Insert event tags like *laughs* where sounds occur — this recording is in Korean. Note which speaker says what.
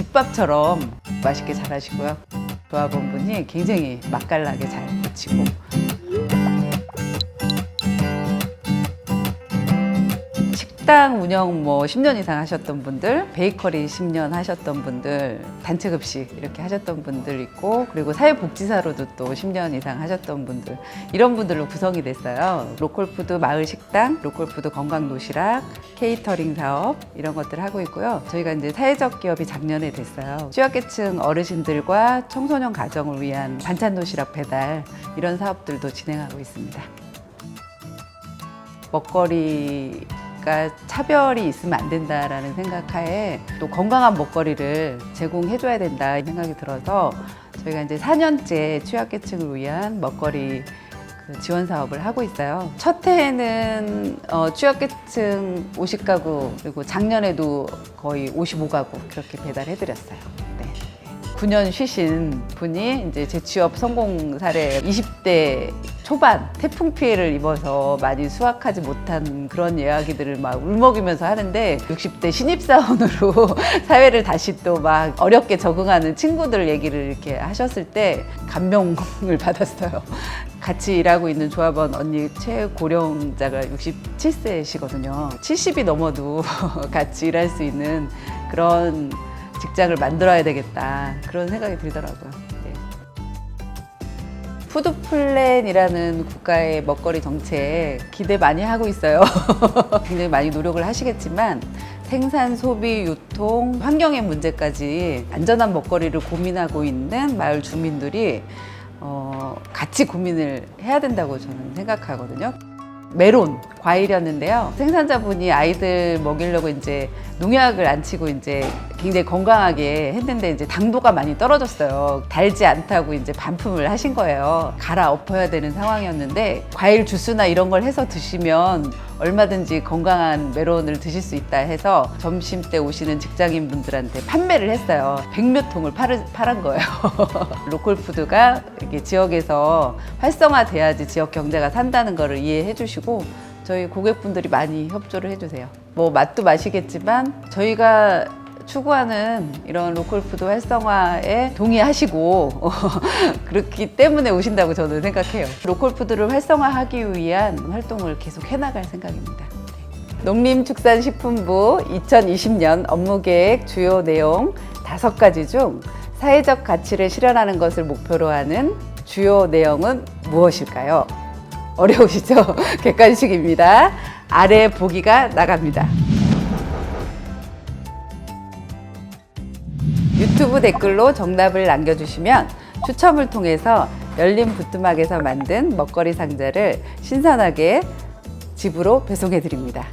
Speaker 1: 집밥처럼 맛있게 잘 하시고요. 조합원분이 굉장히 맛깔나게 잘 부치고 식당 운영 뭐 10년 이상 하셨던 분들, 베이커리 10년 하셨던 분들, 단체 급식 이렇게 하셨던 분들 있고 그리고 사회복지사로도 또 10년 이상 하셨던 분들 이런 분들로 구성이 됐어요. 로컬푸드 마을 식당, 로컬푸드 건강 도시락, 케이터링 사업 이런 것들 하고 있고요. 저희가 이제 사회적 기업이 작년에 됐어요. 취약계층 어르신들과 청소년 가정을 위한 반찬 도시락 배달 이런 사업들도 진행하고 있습니다. 먹거리 가 차별이 있으면 안 된다라는 생각하에 또 건강한 먹거리를 제공해줘야 된다 이 생각이 들어서 저희가 이제 4년째 취약계층을 위한 먹거리 그 지원 사업을 하고 있어요. 첫 해에는 어, 취약계층 50가구 그리고 작년에도 거의 55가구 그렇게 배달해드렸어요. 네. 9년 쉬신 분이 이제 재취업 성공 사례 20대 초반 태풍 피해를 입어서 많이 수확하지 못한 그런 이야기들을 막 울먹이면서 하는데 60대 신입사원으로 *laughs* 사회를 다시 또 막 어렵게 적응하는 친구들 얘기를 이렇게 하셨을 때 감명을 *laughs* 받았어요. 같이 일하고 있는 조합원 언니 최고령자가 67세시거든요. 70이 넘어도 *laughs* 같이 일할 수 있는 그런 직장을 만들어야 되겠다 그런 생각이 들더라고요. 네. 푸드 플랜이라는 국가의 먹거리 정책 기대 많이 하고 있어요. *laughs* 굉장히 많이 노력을 하시겠지만 생산, 소비, 유통, 환경의 문제까지 안전한 먹거리를 고민하고 있는 마을 주민들이 어, 같이 고민을 해야 된다고 저는 생각하거든요. 메론 과일이었는데요. 생산자분이 아이들 먹이려고 이제 농약을 안 치고 이제 굉장히 건강하게 했는데 이제 당도가 많이 떨어졌어요. 달지 않다고 이제 반품을 하신 거예요. 갈아 엎어야 되는 상황이었는데 과일 주스나 이런 걸 해서 드시면 얼마든지 건강한 메론을 드실 수 있다 해서 점심 때 오시는 직장인 분들한테 판매를 했어요. 백몇 통을 팔은, 팔은 거예요. *laughs* 로컬 푸드가 이렇게 지역에서 활성화돼야지 지역 경제가 산다는 거를 이해해 주시고 저희 고객분들이 많이 협조를 해주세요. 뭐 맛도 맛이겠지만 저희가 추구하는 이런 로컬 푸드 활성화에 동의하시고 *laughs* 그렇기 때문에 오신다고 저는 생각해요. 로컬 푸드를 활성화하기 위한 활동을 계속 해나갈 생각입니다. 네. 농림축산식품부 2020년 업무 계획 주요 내용 다섯 가지 중 사회적 가치를 실현하는 것을 목표로 하는 주요 내용은 무엇일까요? 어려우시죠? *laughs* 객관식입니다. 아래 보기가 나갑니다. 유튜브 댓글로 정답을 남겨주시면 추첨을 통해서 열린 부뚜막에서 만든 먹거리 상자를 신선하게 집으로 배송해 드립니다.